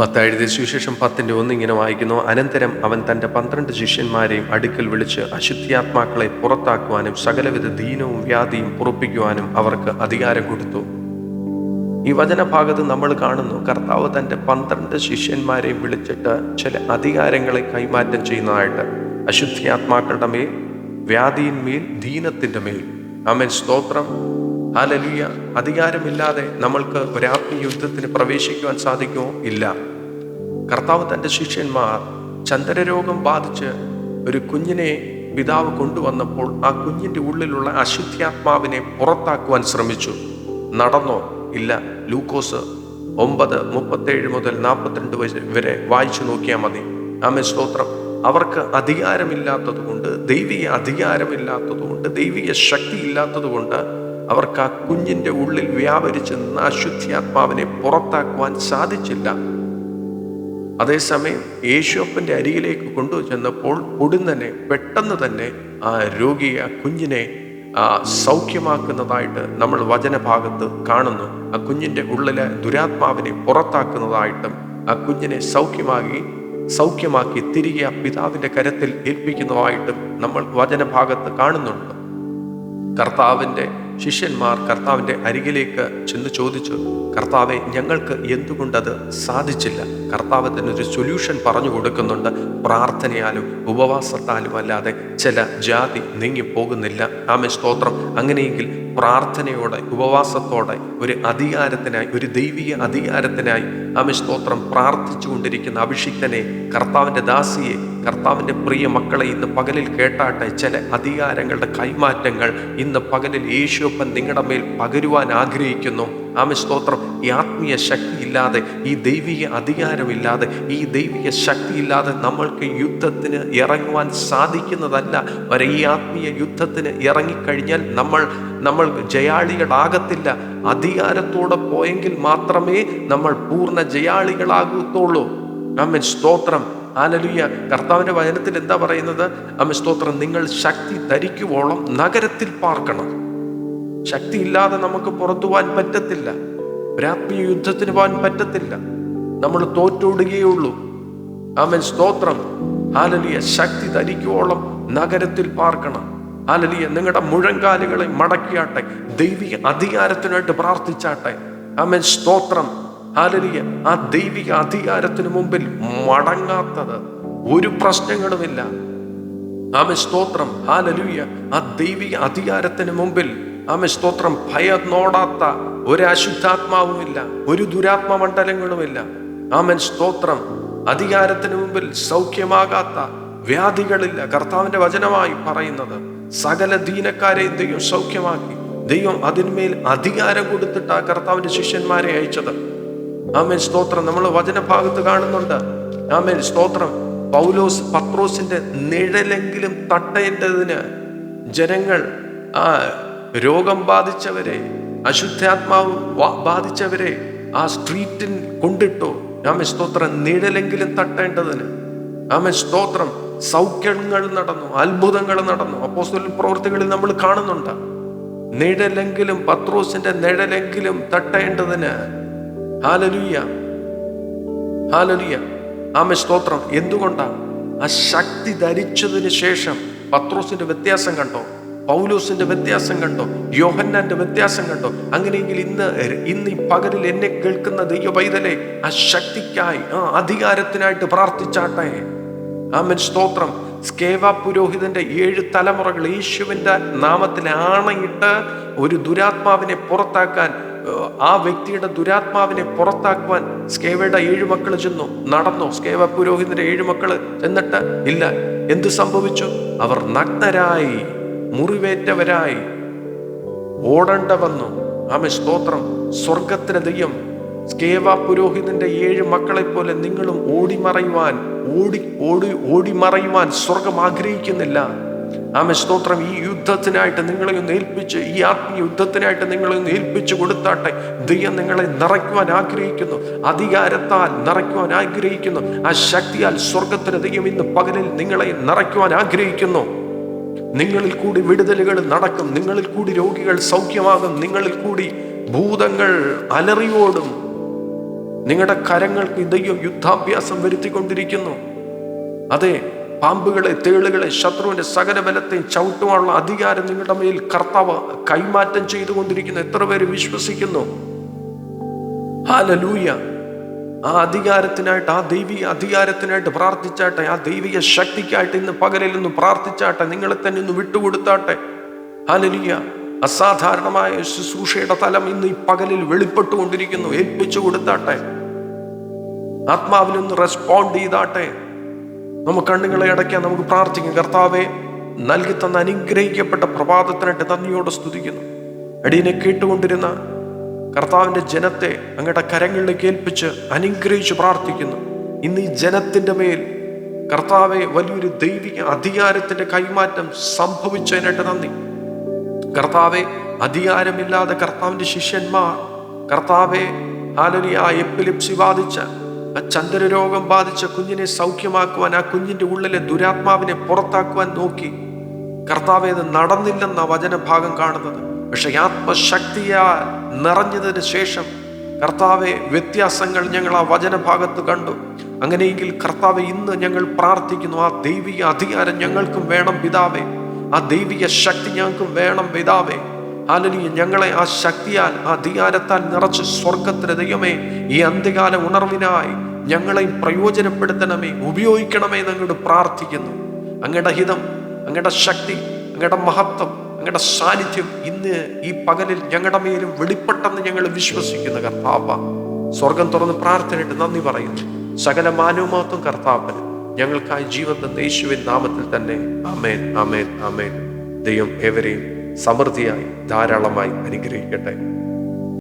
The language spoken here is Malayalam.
പത്താഴ്തി സുവിശേഷം പത്തിന്റെ ഒന്ന് ഇങ്ങനെ വായിക്കുന്നു. അനന്തരം അവൻ തന്റെ പന്ത്രണ്ട് ശിഷ്യന്മാരെയും അടുക്കൽ വിളിച്ച് അശുദ്ധിയാത്മാക്കളെ പുറത്താക്കുവാനും സകലവിധ ദീനവും വ്യാധിയും പുറപ്പിക്കുവാനും അവർക്ക് അധികാരം കൊടുത്തു. ഈ വചനഭാഗത്ത് നമ്മൾ കാണുന്നു കർത്താവ് തന്റെ പന്ത്രണ്ട് ശിഷ്യന്മാരെയും വിളിച്ചിട്ട് ചില അധികാരങ്ങളെ കൈമാറ്റം ചെയ്യുന്നതായിട്ട്. അശുദ്ധിയാത്മാക്കളുടെ മേൽ വ്യാധിയിന്മേൽ ദീനത്തിന്റെ മേൽ. അമൻ സ്തോത്രം. ഹാലലിയ അധികാരമില്ലാതെ നമ്മൾക്ക് ഒരാത്മീയ യുദ്ധത്തിന് പ്രവേശിക്കുവാൻ സാധിക്കുമോ? ഇല്ല. കർത്താവ് തന്റെ ശിഷ്യന്മാർ ചന്ദ്രരോഗം ബാധിച്ച് ഒരു കുഞ്ഞിനെ പിതാവ് കൊണ്ടുവന്നപ്പോൾ ആ കുഞ്ഞിന്റെ ഉള്ളിലുള്ള അശുദ്ധ്യാത്മാവിനെ പുറത്താക്കുവാൻ ശ്രമിച്ചു. നടന്നോ? ഇല്ല. ലൂക്കോസ് ഒമ്പത് മുപ്പത്തേഴ് മുതൽ നാൽപ്പത്തിരണ്ട് വരെ വായിച്ചു നോക്കിയാൽ മതി. ആമെ സ്തോത്രം. അവർക്ക് അധികാരമില്ലാത്തതുകൊണ്ട് ദൈവിക അധികാരമില്ലാത്തതുകൊണ്ട് ദൈവിക ശക്തി ഇല്ലാത്തത് കൊണ്ട് അവർക്ക് ആ കുഞ്ഞിന്റെ ഉള്ളിൽ വ്യാപരിച്ച് നിന്ന അശുദ്ധിയാത്മാവിനെ പുറത്താക്കുവാൻ സാധിച്ചില്ല. അതേസമയം യേശുപ്പന്റെ അരികിലേക്ക് കൊണ്ടുചെന്നപ്പോൾ ഉടനെ പെട്ടെന്ന് തന്നെ ആ രോഗിയെ ആ കുഞ്ഞിനെ സൗഖ്യമാക്കുന്നതായിട്ട് നമ്മൾ വചനഭാഗത്ത് കാണുന്നു. ആ കുഞ്ഞിന്റെ ഉള്ളിലെ ദുരാത്മാവിനെ പുറത്താക്കുന്നതായിട്ടും ആ കുഞ്ഞിനെ സൗഖ്യമാക്കി സൗഖ്യമാക്കി തിരികെ ആ പിതാവിന്റെ കരത്തിൽ ഏൽപ്പിക്കുന്നതായിട്ടും നമ്മൾ വചനഭാഗത്ത് കാണുന്നുണ്ട്. കർത്താവിന്റെ ശിഷ്യന്മാർ കർത്താവിന്റെ അരികിലേക്ക് ചെന്ന് ചോദിച്ചു കർത്താവെ ഞങ്ങൾക്ക് എന്തുകൊണ്ടത് സാധിച്ചില്ല? കർത്താവ് തന്നെ ഒരു സൊല്യൂഷൻ പറഞ്ഞു കൊടുക്കുന്നുണ്ട്. പ്രാർത്ഥനയാലും ഉപവാസത്താലും അല്ലാതെ ചില ജാതി നീങ്ങിപ്പോകുന്നില്ല ആമെ സ്തോത്രം. അങ്ങനെയെങ്കിൽ പ്രാർത്ഥനയോടെ ഉപവാസത്തോടെ ഒരു അധികാരത്തിനായി ഒരു ദൈവിക അധികാരത്തിനായി ആമെ സ്തോത്രം. പ്രാർത്ഥിച്ചു കൊണ്ടിരിക്കുന്ന അഭിഷിക്തനെ കർത്താവിന്റെ ദാസിയെ കർത്താവിന്റെ പ്രിയ മക്കളെ ഇന്ന് പകലിൽ കേട്ടാട്ടെ. ചില അധികാരങ്ങളുടെ കൈമാറ്റങ്ങൾ ഇന്ന് പകലിൽ യേശുപ്പൻ നിങ്ങളുടെ മേൽ പകരുവാൻ ആഗ്രഹിക്കുന്നു. ആമ സ്തോത്രം ഈ ആത്മീയ ശക്തി ഇല്ലാതെ ഈ ദൈവിക അധികാരമില്ലാതെ ഈ ദൈവിക ശക്തി ഇല്ലാതെ നമ്മൾക്ക് യുദ്ധത്തിന് ഇറങ്ങുവാൻ സാധിക്കുന്നതല്ല. വരെ ഈ ആത്മീയ യുദ്ധത്തിന് ഇറങ്ങിക്കഴിഞ്ഞാൽ നമ്മൾ നമ്മൾ ജയാളികളാകത്തില്ല അധികാരത്തോടെ പോയെങ്കിൽ മാത്രമേ നമ്മൾ പൂർണ ജയാളികളാകത്തുള്ളൂ. ആമി സ്തോത്രം. ആലലുയ്യ കർത്താവിന്റെ വചനത്തിൽ എന്താ പറയുന്നത്? അമ്മ സ്തോത്രം. നിങ്ങൾ ശക്തി ധരിക്കുവോളം നഗരത്തിൽ പാർക്കണം. ശക്തി ഇല്ലാതെ നമുക്ക് പുറത്തു പോകാൻ പറ്റത്തില്ല. ഒരാത്മീയ യുദ്ധത്തിന് പോകാൻ പറ്റത്തില്ല. നമ്മൾ തോറ്റോടുകയുള്ളൂ. ആമൻ. സ്തോത്രം. ആലലിയ ശക്തി ധരിക്കുവോളം നഗരത്തിൽ പാർക്കണം. ആലലിയ നിങ്ങളുടെ മുഴങ്കാലുകളെ മടക്കിയാട്ടെ. ദൈവിക അധികാരത്തിനായിട്ട് പ്രാർത്ഥിച്ചാട്ടെ. ആമൻ. സ്തോത്രം. ആലലിയ ആ ദൈവിക അധികാരത്തിന് മുമ്പിൽ മടങ്ങാത്തത് ഒരു പ്രശ്നങ്ങളുമില്ല. ആമ സ്തോത്രം. ഹാലലുയ. ആ ദൈവിക അധികാരത്തിന് മുമ്പിൽ ആമ സ്തോത്രം ഭയന്നോടാത്ത ഒരു അശുദ്ധാത്മാവുമില്ല ഒരു ദുരാത്മ മണ്ഡലങ്ങളുമില്ല ആമൻ സ്തോത്രം. അധികാരത്തിന് മുമ്പിൽ സൗഖ്യമാകാത്ത വ്യാധികളില്ല. കർത്താവിന്റെ വചനമായി പറയുന്നത് സകല ദീനക്കാരെയും ദൈവം സൗഖ്യമാക്കി. ദൈവം അതിന്മേൽ അധികാരം കൊടുത്തിട്ട് കർത്താവിന്റെ ശിഷ്യന്മാരെ അയച്ചത്. ആമേൻ സ്തോത്രം. നമ്മൾ വചനഭാഗത്ത് കാണുന്നുണ്ട്. ആമേൻ സ്തോത്രം. പൗലോസ് പത്രോസിന്റെ നിഴലെങ്കിലും തട്ടേണ്ടതിന് ജനങ്ങൾ ആ രോഗം ബാധിച്ചവരെ അശുദ്ധാത്മാവ് ബാധിച്ചവരെ ആ സ്ട്രീറ്റിൽ കൊണ്ടിട്ടോ. ആമേ സ്തോത്രം. നിഴലെങ്കിലും തട്ടേണ്ടതിന്. ആമേ സ്തോത്രം. സൗഖ്യങ്ങൾ നടന്നു അത്ഭുതങ്ങൾ നടന്നു. അപ്പോ പ്രവൃത്തികളിൽ നമ്മൾ കാണുന്നുണ്ട്. നിഴലെങ്കിലും പത്രോസിന്റെ നിഴലെങ്കിലും തട്ടേണ്ടതിന്. ഹാലലുയ്യ ഹാലലുയ്യ ആമ സ്തോത്രം. എന്തുകൊണ്ടാണ് ആ ശക്തി ധരിച്ചതിന് ശേഷം പത്രോസിന്റെ വ്യത്യാസം കണ്ടോ? പൗലൂസിന്റെ വ്യത്യാസം കണ്ടോ? യോഹന്നാന്റെ വ്യത്യാസം കണ്ടോ? അങ്ങനെയെങ്കിൽ ഇന്ന് ഇന്ന് ഈ പകലിൽ എന്നെ കേൾക്കുന്ന ദൈവ പൈതലെ ആ ശക്തിക്കായി ആ അധികാരത്തിനായിട്ട് പ്രാർത്ഥിച്ചാട്ടെ. ആമൻ. സ്തോത്രം. സ്കേവ പുരോഹിതന്റെ ഏഴ് തലമുറകൾ യേശുവിന്റെ നാമത്തിൽ ആണയിട്ട് ഒരു ദുരാത്മാവിനെ പുറത്താക്കാൻ ആ വ്യക്തിയുടെ ദുരാത്മാവിനെ പുറത്താക്കുവാൻ സ്കേവയുടെ ഏഴ് മക്കൾ ചെന്നു. നടന്നു? സ്കേവ പുരോഹിതന്റെ ഏഴ് മക്കൾ എന്നിട്ട് ഇല്ല. എന്ത് സംഭവിച്ചു? അവർ നഗ്നരായി. മുറിവേറ്റവരായി. ഓടേണ്ട വന്നു ആമ സ്തോത്രം. സ്വർഗത്തിന് ദൈവം സ്കേവ പുരോഹിതന്റെ ഏഴ് മക്കളെ പോലെ നിങ്ങളും ഓടിമറയുവാൻ ഓടി ഓടി ഓടിമറയുവാൻ സ്വർഗം ആഗ്രഹിക്കുന്നില്ല. ആമ സ്തോത്രം. ഈ യുദ്ധത്തിനായിട്ട് നിങ്ങളെ ഒന്ന് ഏൽപ്പിച്ച് ഈ ആത്മീയ യുദ്ധത്തിനായിട്ട് നിങ്ങളെ ഒന്ന് ഏൽപ്പിച്ചു കൊടുത്താട്ടെ. ദൈവം നിങ്ങളെ നിറയ്ക്കുവാൻ ആഗ്രഹിക്കുന്നു. അധികാരത്താൽ നിറയ്ക്കുവാൻ ആഗ്രഹിക്കുന്നു. ആ ശക്തിയാൽ സ്വർഗത്തിന് ദൈവം ഇന്ന് പകലിൽ നിങ്ങളെ നിറയ്ക്കുവാൻ ആഗ്രഹിക്കുന്നു. നിങ്ങളിൽ കൂടി വിടുതലുകൾ നടക്കും നിങ്ങളിൽ കൂടി രോഗികൾ സൗഖ്യമാകും നിങ്ങളിൽ കൂടി ഭൂതങ്ങൾ അലറിയോടും. നിങ്ങളുടെ കരങ്ങൾക്ക് ഇതയ്യോ യുദ്ധാഭ്യാസം വരുത്തിക്കൊണ്ടിരിക്കുന്നു. അതെ പാമ്പുകളെ തേളുകളെ ശത്രുവിന്റെ സകല ബലത്തെയും ചവിട്ടുവാനുള്ള അധികാരം നിങ്ങളുടെ മേൽ കർത്താവ് കൈമാറ്റം ചെയ്തുകൊണ്ടിരിക്കുന്നു. എത്ര പേര് വിശ്വസിക്കുന്നു? ഹാലലൂയ ആ അധികാരത്തിനായിട്ട് ആ ദൈവിക അധികാരത്തിനായിട്ട് പ്രാർത്ഥിച്ചാട്ടെ ആ ദൈവിക ശക്തിക്കായിട്ട് ഇന്ന് പകലിൽ നിന്ന് പ്രാർത്ഥിച്ചാട്ടെ നിങ്ങളെ തന്നെ ഇന്ന് വിട്ടുകൊടുത്താട്ടെ. ഹാലലിയ അസാധാരണമായ ശുശ്രൂഷയുടെ തലം ഇന്ന് ഈ പകലിൽ വെളിപ്പെട്ടുകൊണ്ടിരിക്കുന്നു. ഏൽപ്പിച്ചു കൊടുത്താട്ടെ. ആത്മാവിനൊന്ന് റെസ്പോണ്ട് ചെയ്താട്ടെ. നമുക്ക് കണ്ണുകളെ അടയ്ക്കാൻ നമുക്ക് പ്രാർത്ഥിക്കാം. കർത്താവെ നൽകി തന്ന അനുഗ്രഹിക്കപ്പെട്ട പ്രഭാതത്തിനായിട്ട് നന്ദിയോടെ സ്തുതിക്കുന്നു. അടിയനെ കേട്ടുകൊണ്ടിരുന്ന കർത്താവിന്റെ ജനത്തെ അങ്ങയുടെ കരങ്ങളിലേക്ക് ഏൽപ്പിച്ച് അനുഗ്രഹിച്ച് പ്രാർത്ഥിക്കുന്നു. ഇന്ന് ഈ ജനത്തിന്റെ മേൽ കർത്താവെ വലിയൊരു ദൈവിക അധികാരത്തിന്റെ കൈമാറ്റം സംഭവിച്ചതിനായിട്ട് നന്ദി. കർത്താവെ അധികാരമില്ലാതെ കർത്താവിന്റെ ശിഷ്യന്മാർ കർത്താവെ ഹാലലി ആ എപ്പിലിപ്സി ബാധിച്ച ആ ചന്ദ്രരോഗം ബാധിച്ച കുഞ്ഞിനെ സൗഖ്യമാക്കുവാൻ ആ കുഞ്ഞിന്റെ ഉള്ളിലെ ദുരാത്മാവിനെ പുറത്താക്കുവാൻ നോക്കി കർത്താവെ അത് നടന്നില്ലെന്ന വചനഭാഗം കാണുന്നത്. പക്ഷെ ആത്മശക്തിയാ നിറഞ്ഞതിന് ശേഷം കർത്താവെ വ്യത്യാസങ്ങൾ ഞങ്ങൾ ആ വചനഭാഗത്ത് കണ്ടു. അങ്ങനെയെങ്കിൽ കർത്താവെ ഇന്ന് ഞങ്ങൾ പ്രാർത്ഥിക്കുന്നു ആ ദൈവിക അധികാരം ഞങ്ങൾക്കും വേണം പിതാവേ. ആ ദൈവിക ശക്തി ഞങ്ങൾക്കും വേണം പിതാവേ. ഹാലലിയ ഞങ്ങളെ ആ ശക്തിയാൽ ആ അധികാരത്താൽ നിറച്ച് സ്വർഗത്തിന് ദൈവമേ ഈ അന്ത്യകാല ഉണർവിനായി ഞങ്ങളെ പ്രയോജനപ്പെടുത്തണമേ ഉപയോഗിക്കണമേ എന്നങ്ങോട്ട് പ്രാർത്ഥിക്കുന്നു. അങ്ങയുടെ ഹിതം അങ്ങയുടെ ശക്തി അങ്ങയുടെ മഹത്വം അങ്ങയുടെ സാന്നിധ്യം ഇന്ന് ഈ പകലിൽ ഞങ്ങളുടെ മേലും വെളിപ്പെട്ടെന്ന് ഞങ്ങൾ വിശ്വസിക്കുന്ന കർത്താപ്പ സ്വർഗം തുറന്ന് പ്രാർത്ഥനയിട്ട് നന്ദി പറയുന്നു. സകല മാനവമാത്വം കർത്താപ്പന് ഞങ്ങൾക്കായി ജീവൻ തന്ന നാമത്തിൽ തന്നെ അമേൻ അമേൻ അമേൻ ദൈവം ഏവരെയും സമൃദ്ധിയായി ധാരാളമായി അനുഗ്രഹിക്കട്ടെ.